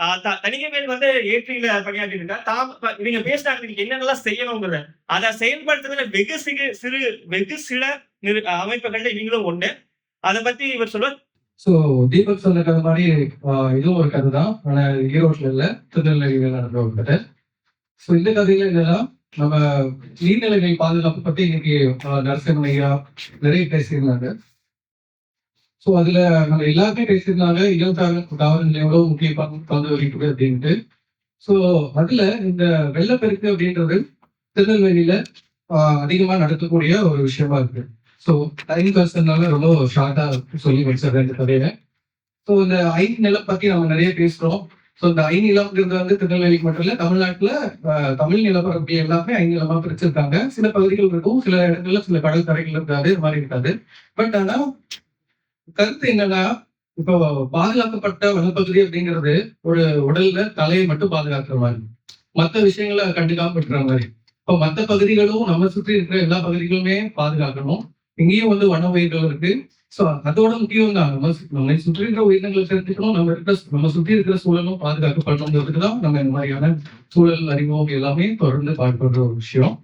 ஆஹ் த- தணிகைவேல் வந்து ஏற்றியில பணியாற்றிட்டு இருக்கா. தாம் நீங்க பேசினாங்க நீங்க என்னென்னலாம் செய்யணுங்கிறத. அதை செயல்படுத்துறதுல வெகு சிறு சிறு வெகு சில நிறு அமைப்புகள்ல நீங்களும் ஒண்ணு அதை பத்தி இவர் சொல்லுவார். ஸோ தீபக் சொன்ன கதை மாதிரி இதுவும் ஒரு கதை தான் ஆனா ஈரோட்ல இல்ல. திருநெல்வேலியில் நடந்த ஒரு கதை. ஸோ இந்த கதையில என்னன்னா நம்ம நீர்நிலைகள் பாதுகாப்பு பத்தி இன்னைக்கு ஆஹ் நரசிம்மன் ஐயா நிறைய பேசியிருந்தாங்க ஸோ அதுல நம்ம எல்லாருமே பேசியிருந்தாங்க இருபத்தாறு தாவரங்கள் எவ்வளவு முக்கிய பங்கு பங்கு வகிக்குது அப்படின்ட்டு. ஸோ அதுல இந்த வெள்ளப்பெருக்கு அப்படின்றது திருநெல்வேலியில அதிகமா நடக்கக்கூடிய ஒரு விஷயமா இருக்கு. ஸோ டைம் பர்சன்னால ரொம்ப ஷார்ட்டா சொல்லி வச்சிடுறேன் இந்த ஸோ இந்த ஐந்து நிலம் பத்தி நம்ம நிறைய பேசுறோம். ஸோ இந்த ஐந்து நிலம்ங்கிறது வந்து திருநெல்வேலிக்கு மட்டும் இல்ல தமிழ்நாட்டுல ஆஹ், தமிழ் நிலப்பரப்பு எல்லாமே ஐந்து நிலமா பிரிச்சிருக்காங்க. சில பகுதிகள் இருக்கும் சில இடங்கள்ல சில கடல் கரைகள் இருக்காது இது மாதிரி இருக்காது. பட் ஆனா கருத்து என்னன்னா இப்போ பாதுகாக்கப்பட்ட வனப்பகுதி அப்படிங்கிறது ஒரு உடல்ல தலையை மட்டும் பாதுகாக்கிற மாதிரி. மற்ற விஷயங்களை கண்டுக்காம விட்டுற மாதிரி. இப்போ மற்ற பகுதிகளும் நம்ம சுற்றி இருக்கிற எல்லா பகுதிகளுமே பாதுகாக்கணும். இங்கேயும் வந்து வன உயிர்கள் இருக்கு. ஸோ அதோட முக்கியம் தான். நம்ம நம்மை சுற்றி இருக்கிற உயிரினங்களை தெரிஞ்சுக்கணும். நம்ம இருக்கிற நம்ம சுற்றி இருக்கிற சூழலும் பாதுகாக்கப்படணுங்கிறதுக்கு தான் நம்ம இந்த மாதிரியான சூழல் அறிமுகம் எல்லாமே தொடர்ந்து பாடுபடுற ஒரு விஷயம்.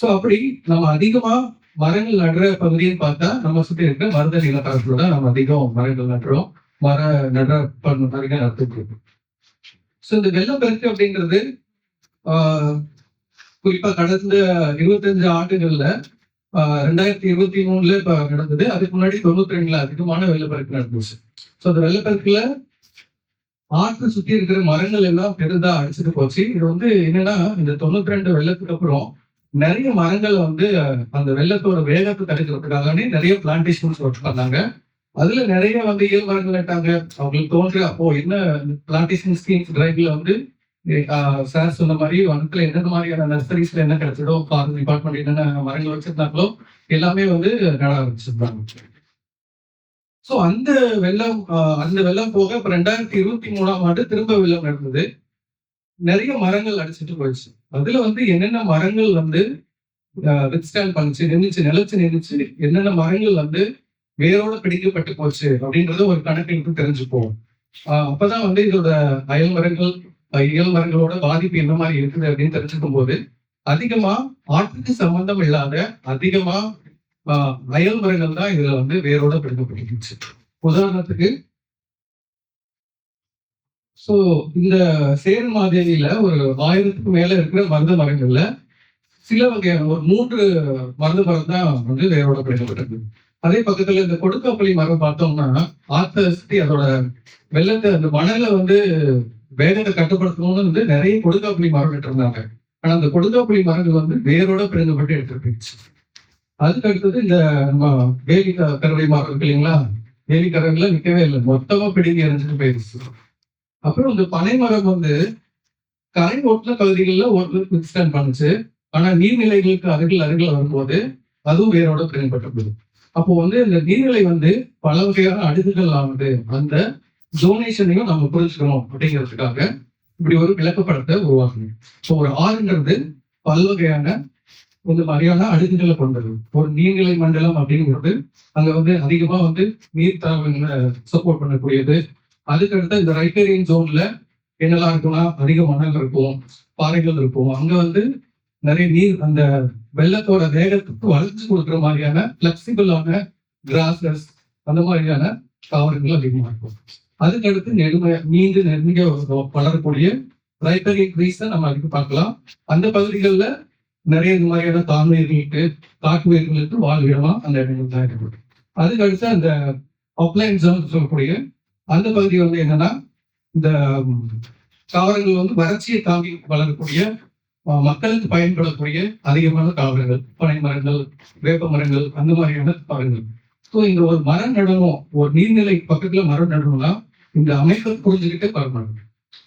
ஸோ அப்படி நம்ம அதிகமா மரங்கள் நடுற பகுதின்னு பார்த்தா நம்ம சுற்றி இருக்கிற மருத நிலப்பரப்புல தான் நம்ம அதிகம் மரங்கள் நடுறோம். மர நடுற மரங்கள் நடத்திட்டு இருக்கோம் ஸோ இந்த வெள்ளப்பெருக்கு அப்படிங்கிறது ஆஹ், குறிப்பா கடந்த இருபத்தஞ்சு ஆண்டுகள்ல ரெண்டாயிரத்தி இருபத்தி மூணுல இப்ப நடந்தது. அதுக்கு முன்னாடி தொண்ணூத்தி ரெண்டுல அதிகமான வெள்ளப்பெருக்கு நடந்துச்சு. ஸோ அந்த வெள்ளப்பெருக்குல ஆற்று சுத்தி இருக்கிற மரங்கள் எல்லாம் பெருந்தா அடிச்சுட்டு போச்சு. இது வந்து என்னன்னா இந்த தொண்ணூத்தி ரெண்டு வெள்ளத்துக்கு அப்புறம் நிறைய மரங்கள் வந்து அந்த வெள்ளத்தோட வேகத்தை தடுக்கிறதுக்காகவே நிறைய பிளான்டேஷன்ஸ் ஒர்க் வந்தாங்க அதுல நிறைய வந்து இயல் மரங்கள் நட்டாங்க. அவங்களுக்கு தோன்ற அப்போ என்ன பிளான்டேஷன் ஸ்கீம்ஸ் டிரைவ்ல வந்து சார் சொன்ன மாதிரி வனத்துல என்னென்ன மாதிரியான நர்சரிஸ்ல என்ன கிடைச்சதோ ஃபார்ம் டிபார்ட்மெண்ட் என்னென்ன மரங்கள் வச்சிருந்தாங்களோ எல்லாமே வந்து நட ஆரம்பிச்சிருந்தாங்க. ஸோ அந்த வெள்ளம் அந்த வெள்ளம் போக இப்போ ரெண்டாயிரத்தி இருபத்தி மூணாம் ஆண்டு திரும்ப வெள்ளம் நடந்தது. நிறைய மரங்கள் அடிச்சிட்டு போயிடுச்சு. அதுல வந்து என்னென்ன மரங்கள் வந்து வித்ஸ்டாண்ட் பண்ணுச்சு நின்றுச்சு நிலைச்சு நின்றுச்சு என்னென்ன மரங்கள் வந்து வேரோட பிடிக்கப்பட்டு போச்சு அப்படின்றது ஒரு கணக்கெடுப்பு தெரிஞ்சுப்போம் ஆஹ் அப்பதான் வந்து இதோட அயல் மரங்கள் அஹ் இயல் மரங்களோட பாதிப்பு என்ன மாதிரி இருக்குது அப்படின்னு தெரிஞ்சுக்கும் போது அதிகமா ஆற்றுக்கு சம்பந்தம் இல்லாத அதிகமா அயல் மரங்கள் தான் இதுல வந்து வேரோட பிடிக்கப்பட்டுச்சு. உதாரணத்துக்கு ஸோ இந்த சேர் ஒரு ஆயிரத்துக்கு மேல இருக்கிற மருந்த மரங்கள்ல சில வகையான ஒரு மூன்று மருந்த மரம் தான் வந்து வேரோட அதே பக்கத்துல இந்த கொடுக்காப்பள்ளி மரம் பார்த்தோம்னா ஆத்த சுத்தி அதோட வெள்ளத்தை அந்த மணலை வந்து வேகத்தை கட்டுப்படுத்தணும்னு வந்து நிறைய கொடுக்காப்பள்ளி மரம் நட்டிருந்தாங்க ஆனா அந்த கொடுக்காப்பள்ளி மரங்கள் வந்து வேரோட பிறந்தப்பட்டு எடுத்துட்டு போயிடுச்சு அதுக்கு அடுத்தது இந்த நம்ம வேலி க- கருவை மரம் இருக்கு இல்லைங்களா? வேலி கரங்கள்ல நிக்கவே இல்லை. மொத்தமா பிடிங்கி எரிஞ்சுட்டு போயிருச்சு. அப்புறம் இந்த பனை மரம் வந்து கரை ஓட்டுல பகுதிகளில் ஒரு வித்ஸ்டாண்ட் பண்ணுச்சு. ஆனா நீர்நிலைகளுக்கு அருகில் அருகில் வரும்போது அதுவும் வேரோட பிரியப்பட்டது அப்போ வந்து இந்த நீர்நிலை வந்து பல வகையான அடுக்குகள் ஆகுது. அந்த ஜோனேஷனையும் நம்ம புரிஞ்சுக்கணும் அப்படிங்கிறதுக்காக இப்படி ஒரு விளக்கப்படத்தை உருவாக்கணும் இப்போ ஒரு ஆறுன்றது பல்வகையான இந்த மாதிரியான அடுக்குகளை கொண்டது. ஒரு நீர்நிலை மண்டலம் அப்படிங்கிறது அங்க வந்து அதிகமா வந்து நீர் தரவுகளை சப்போர்ட் பண்ணக்கூடியது. அதுக்கடுத்து இந்த ரைட்டேரியன் ஜோன்ல என்னெல்லாம் இருக்குன்னா அதிக மணல் இருக்கும் பாறைகள் இருக்கும். அங்க வந்து நிறைய நீர் அந்த வெள்ளத்தோட வேகத்துக்கு வளர்ச்சி கொடுக்குற மாதிரியான பிளெக்சிபிளான கிராசஸ் அந்த மாதிரியான தாவரங்கள் அதிகமா இருக்கும். அதுக்கடுத்து நெடுமைய நீண்டு நெருங்க வளரக்கூடிய ரைட்டரிங் ட்ரீஸை நம்ம அதுக்கு பார்க்கலாம். அந்த பகுதிகளில் நிறைய இந்த மாதிரியான தாழ்மைகளுக்கு காட்டுவீர்களுக்கு வாழ்விடமா அந்த இடங்கள் தான் இருக்கு அதுக்கடுத்து அந்த அப்ளைன் சொல்லக்கூடிய அந்த பகுதி வந்து என்னன்னா இந்த தாவரங்கள் வந்து வறட்சியை தாங்கி வளரக்கூடிய மக்களுக்கு பயன்படக்கூடிய அதிகமான தாவரங்கள் பனை மரங்கள் வேப்ப மரங்கள் அந்த மாதிரியான தாவரங்கள். ஸோ இந்த ஒரு மரம் நடணும் ஒரு நீர்நிலை பக்கத்துல மரம் நடணும்னா இந்த அமைப்பை புரிஞ்சுக்கிட்டு வரணும்.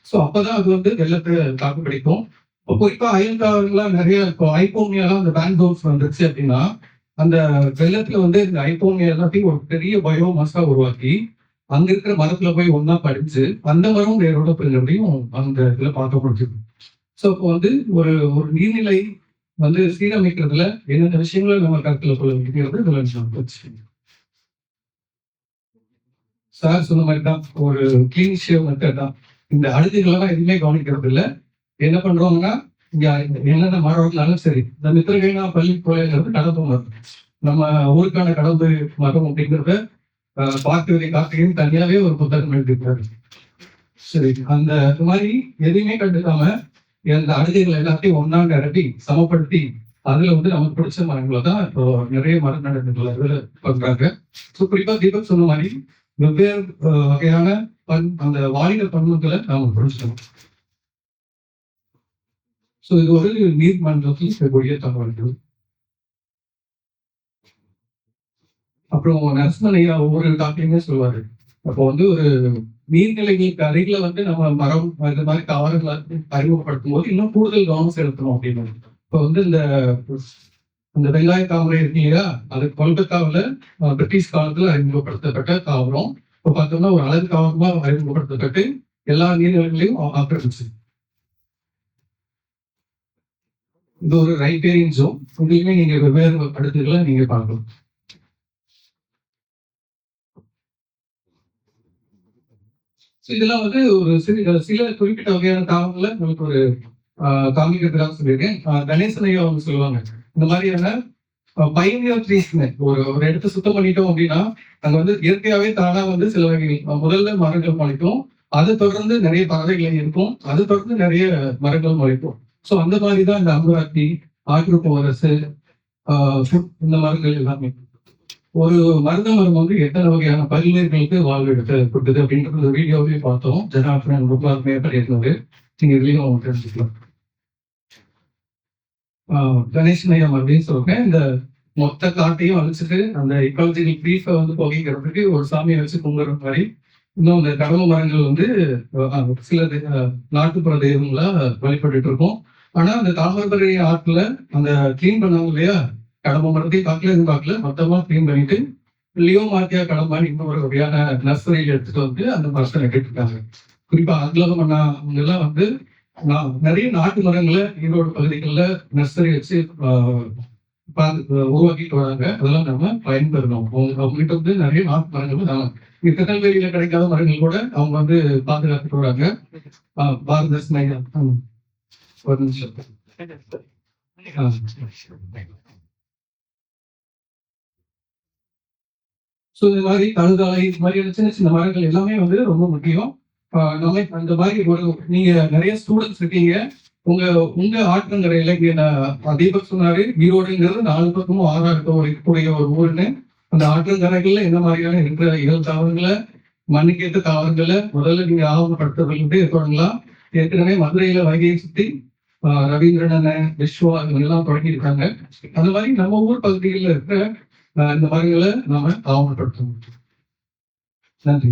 ஸோ அப்பதான் அது வந்து வெள்ளத்தை தாக்கு பிடிக்கும் இப்போ குறிப்பா அயல் தாவரங்கள்லாம் நிறைய இப்போ ஐபோமியாலாம் அந்த பேங்க் ஹவுஸ் வந்துருச்சு அப்படின்னா அந்த வெள்ளத்துல வந்து இந்த ஐபோமியா எல்லாத்தையும் ஒரு பெரிய பயோமாஸா உருவாக்கி அங்க இருக்கிற மதத்துல போய் ஒன்னா படிச்சு அந்த மரம் வேரோட அந்த இதுல பார்க்க முடியுது ஸோ இப்போ வந்து ஒரு ஒரு நீர்நிலை வந்து சீரமைக்கிறதுல என்னென்ன விஷயங்களை நம்ம கருத்துல கொள்ள வேண்டியது இதுல சார் சொன்ன மாதிரி தான் ஒரு கிளீன் ஷேவ் மெத்தட் தான். இந்த அழுதுகளெல்லாம் எதுவுமே கவனிக்கிறது இல்லை. என்ன பண்றோம்னா இங்க என்னென்ன மரம் இருந்தாலும் சரி இந்த மித்திரகைனா பள்ளி கோயில்ங்கிறது கடம்பு மரம். நம்ம ஊருக்கான கடவுள் மரம் அப்படிங்கிறத ஆஹ், பார்க்கவில்லை. காக்கையும் தனியாவே ஒரு புத்தகம் எழுதியிருக்காரு. சரி அந்த மாதிரி எதையுமே கண்டுக்காம அந்த அழுகைகள் எல்லாத்தையும் ஒன்னா நிரப்பி சமப்படுத்தி அதுல வந்து நமக்கு பிடிச்ச மரங்களை தான் இப்போ நிறைய மரம் நடந்துகள் பண்றாங்க. ஸோ குறிப்பா தீபக் சொன்ன மாதிரி வெவ்வேறு வகையான பண் அந்த வாலிட பண்புகளை நாம பிடிச்சிக்கணும் ஸோ இது ஒரு நீர் மன்றத்தில் இருக்கக்கூடிய தகவல்கள். அப்புறம் நரசிம்மன் ஐயா ஒவ்வொரு டாக்டருமே சொல்லுவாரு. அப்போ வந்து ஒரு நீர்நிலைகளுக்கு அருகில வந்து நம்ம மரம் இந்த மாதிரி தாவரங்களை அறிமுகப்படுத்தும் போது இன்னும் கூடுதல் கவனம் செலுத்தணும் அப்படின்னு. இப்போ வந்து இந்த இந்த வெங்காய தாமரை இருக்கு இல்லையா? அது கொல்கத்தாவில் பிரிட்டிஷ் காலத்துல அறிமுகப்படுத்தப்பட்ட தாவரம். இப்போ பார்த்தோம்னா ஒரு அழகு தாவரமா அறிமுகப்படுத்தப்பட்டு எல்லா நீர்நிலைகளையும் ஆக்கிரமிச்சு. இது ஒரு ரைட்டேரியன் ஜோன். இதுலயுமே நீங்க வெவ்வேறு அடுக்குகளை நீங்க பார்க்கலாம். ஸோ இதெல்லாம் வந்து ஒரு சில சில குறிப்பிட்ட வகையான தாவங்களை நமக்கு ஒரு காமிக்கிறதுக்காக சொல்லியிருக்கேன். ஆஹ், கணேசன் ஐயா அவங்க சொல்லுவாங்க இந்த மாதிரியான பயனியர் ட்ரீஸ்னு ஒரு ஒரு இடத்த சுத்தம் பண்ணிட்டோம் அப்படின்னா அங்க வந்து இயற்கையாவே தானா வந்து சில வகைகள் முதல்ல மரங்கள் முளைக்கும். அதை தொடர்ந்து நிறைய பறவைகள் இருக்கும். அதை தொடர்ந்து நிறைய மரங்கள் முளைக்கும். ஸோ அந்த மாதிரி தான் இந்த அம்பராட்டி ஆற்றுப்போரசு இந்த மரங்கள் எல்லாமே. ஒரு மருத மரம் வந்து எத்தனை வகையான பல்வேர்களுக்கு வாழ்வு எடுத்து கொடுக்குது அப்படின்றது வீடியோவே பார்த்தோம். ஜனார்த்தனன் ரொம்ப அருமையாக பண்ணியிருந்தது நீங்க அவங்க தெரிஞ்சுக்கலாம். ஆஹ் அப்படின்னு ஐயா இந்த மொத்த காட்டையும் அழிச்சிட்டு அந்த இக்காலஜிக்கல் ப்ரீஃபை வந்து புகைக்கிறதுக்கு ஒரு சாமியை வச்சு கும்பிடுற மாதிரி இன்னும் இந்த கடம மரங்கள் வந்து சில நாட்டுப்புற தெய்வங்களா வழிபட்டு இருக்கோம். ஆனா அந்த தாமிரபரணி ஆற்றுல அந்த கிளீன் பண்ணாங்க இல்லையா? கடம்ப மருந்தே பார்க்கல எதுவும் பார்க்கல மொத்தமா கிளீன் பண்ணிட்டு லியோ மாத்தியா கடம்பான்னு ஒரு வகையான நர்சரியில் எடுத்துட்டு வந்து அந்த மரத்தை நட்டுட்டு இருக்காங்க குறிப்பா அங்கலம் அண்ணா அவங்க எல்லாம் வந்து நான் நிறைய நாட்டு மரங்களை ஈரோடு பகுதிகளில் நர்சரி வச்சு உருவாக்கிட்டு வராங்க. அதெல்லாம் நம்ம பயன்பெறணும். அவங்க அவங்ககிட்ட வந்து நிறைய நாட்டு மரங்கள் தான். திருநெல்வேலியில கிடைக்காத மரங்கள் கூட அவங்க வந்து பாதுகாத்துட்டு வராங்க. ஆஹ், பாரத ஸ்னையா ஆஹ், ஒரு நிமிஷம். ஸோ இந்த மாதிரி கழுதாலை இது மாதிரியான சின்ன சின்ன மரங்கள் எல்லாமே வந்து ரொம்ப முக்கியம். நம்ம அந்த மாதிரி ஒரு நீங்க நிறைய ஸ்டூடெண்ட்ஸ் இருக்கீங்க. உங்க உங்க ஆற்றங்கரையில இங்க நான் தீபக் சொன்னாரு. ஈரோடுங்கிறது நாலு பக்கமும் ஆறாயிரத்தோ இருக்கக்கூடிய ஒரு ஊருன்னு. அந்த ஆற்றங்கரைகள்ல என்ன மாதிரியான இருக்கிற இயல் தாவரங்களை மண்ணுக்கேற்ற தாவரங்களை முதல்ல நீங்க ஆவணப்படுத்துறதுலேருந்து தொடங்கலாம். ஏற்கனவே மதுரையில வகையை சுத்தி ஆஹ் ரவீந்திரன் விஸ்வா இவங்க எல்லாம் தொடங்கியிருக்காங்க. அந்த மாதிரி நம்ம ஊர் பகுதியில் இருக்கிற இந்த வகைகளை நாம ஆவணப்படுத்த முடியும் நன்றி.